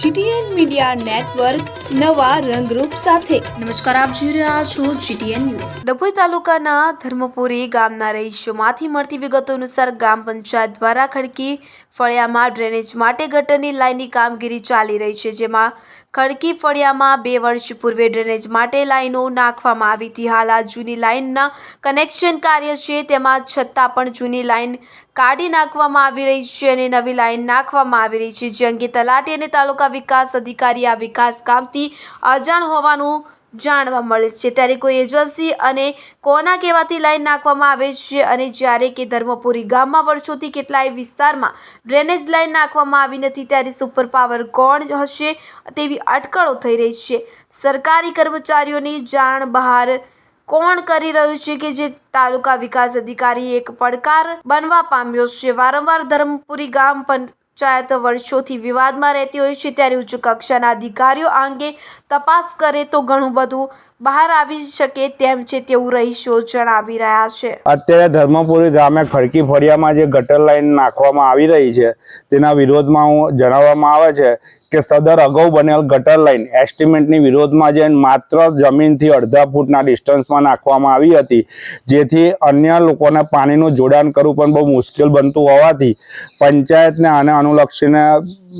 GTN media network નવા રંગરૂપ સાથે. નમસ્કાર આપ જોઈ રહ્યા છો જીટીએન ન્યૂઝ. ડભોઈ તાલુકાના ધર્મપુરી ગામના રહીશોમાંથી મળતી વિગતો અનુસાર ગ્રામ પંચાયત દ્વારા ખડકી ફળિયામાં ડ્રેનેજ માટે ગટરની લાઇનની કામગીરી ચાલી રહી છે જેમાં ખડકી ફળિયામાં બે વર્ષ પૂર્વે ડ્રેનેજ માટે લાઈનો નાખવામાં આવી હતી. હાલ આ જૂની લાઇનના કનેક્શન કાર્ય છે. તેમાં છતાં પણ જૂની લાઇન કાઢી નાખવામાં આવી રહી છે અને નવી લાઇન નાખવામાં આવી રહી છે. જે અંગે તલાટી અને તાલુકા વિકાસ અધિકારી આ વિકાસ કામથી અજાણ હોવાનું જાણવા મળે છે. ત્યારે કોઈ એજન્સી અને કોના કહેવાથી લાઈન નાખવામાં આવે છે અને જ્યારે કે ધર્મપુરી ગામમાં વર્ષોથી કેટલાય વિસ્તારમાં ડ્રેનેજ લાઈન નાખવામાં આવી નથી, ત્યારે સુપર પાવર કોણ હશે તેવી અટકળો થઈ રહી છે. સરકારી કર્મચારીઓની જાણ બહાર કોણ કરી રહ્યું છે કે જે તાલુકા વિકાસ અધિકારી એક પડકાર બનવા પામ્યો છે? વારંવાર ધર્મપુરી ગામ પંચાયત વર્ષોથી વિવાદમાં રહેતી હોય છે ત્યારે ઉચ્ચ કક્ષાના અધિકારીઓ અંગે તપાસ કરે તો ઘણું બધું બહાર આવી શકે તેમ છે તેવું રહીશો જણાવી રહ્યા છે. અત્યારે ધર્મપુરી ગામે ખડકી ફળિયામાં જે ગટર લાઈન નાખવામાં આવી રહી છે, તેના વિરોધમાં હું જણાવવામાં આવે છે કે સદર અગાઉ બનેલ ગટર લાઈન એસ્ટિમેટની વિરોધમાં જે માત્ર જમીનથી અડધા ફૂટના ડિસ્ટન્સમાં નાખવામાં આવી હતી, જેથી અન્ય લોકોને પાણીનું જોડાણ કરવું પણ બહુ મુશ્કેલ બનતું હોવાથી પંચાયતને આને અનુલક્ષીને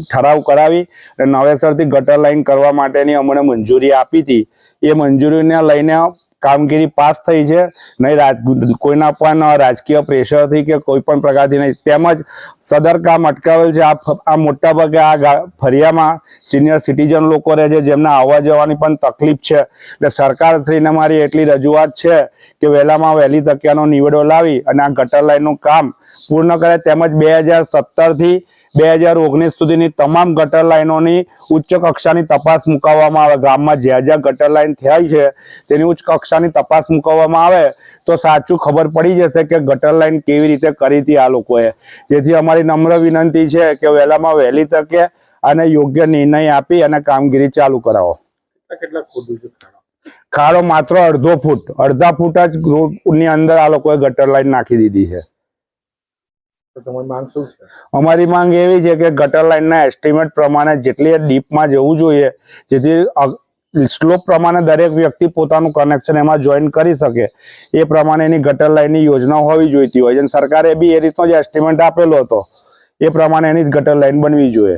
ઠરાવ કરાવી અને નવેસરથી ગટર લાઈન કરવા માટેની અમને મંજૂરી આપી હતી. એ મંજૂરીને લઈને કામગીરી પાસ થઈ છે. નહીં, રાજ, કોઈના પણ રાજકીય પ્રેશરથી કે કોઈ પણ પ્રકારથી નહીં. તેમજ સદર કામ અટકાવેલ છે. આ આ મોટાભાગે આ ફરિયામાં સિનિયર સિટીઝન લોકો રહે છે. જેમને આવવા જવાની પણ તકલીફ છે. એટલે સરકારશ્રીને મારી એટલી રજૂઆત છે કે વહેલામાં વહેલી તકિયાનો નિવેડો લાવી અને આ ગટર લાઇનનું કામ પૂર્ણ કરે. તેમજ બે હજાર સત્તરથી બે હજાર ઓગણીસ સુધીની તમામ ગટર લાઇનોની ઉચ્ચ કક્ષાની તપાસ મુકાવવામાં આવે. ગામમાં જ્યાં જ્યાં ગટર લાઈન થઈ છે, તેની ઉચ્ચ કક્ષાની તપાસ મુકવામાં આવે તો સાચું ખબર પડી જશે કે ગટર લાઈન કેવી રીતે કરી હતી આ લોકોએ. જેથી અમારી નમ્ર વિનંતી છે કે વહેલામાં વહેલી તકે અને યોગ્ય નિર્ણય આપી અને કામગીરી ચાલુ કરાવો. ખાડા? માત્ર અડધો ફૂટ અડધા ફૂટ જ ની અંદર આ લોકોએ ગટર લાઈન નાખી દીધી છે. અમારી માંગ એવી છે કે ગટર લાઈનના એસ્ટિમેટ પ્રમાણે જેટલી ડીપમાં જવું જોઈએ જેથી સ્લોપ પ્રમાણે દરેક વ્યક્તિ પોતાનું કનેક્શન એમાં જોઈન કરી શકે. એ પ્રમાણે એની ગટર લાઈનની યોજના હોવી જોઈતી હોય. છે સરકારે બી એ રીતનો જ એસ્ટિમેટ આપેલો હતો. એ પ્રમાણે એની ગટર લાઈન બનવી જોઈએ.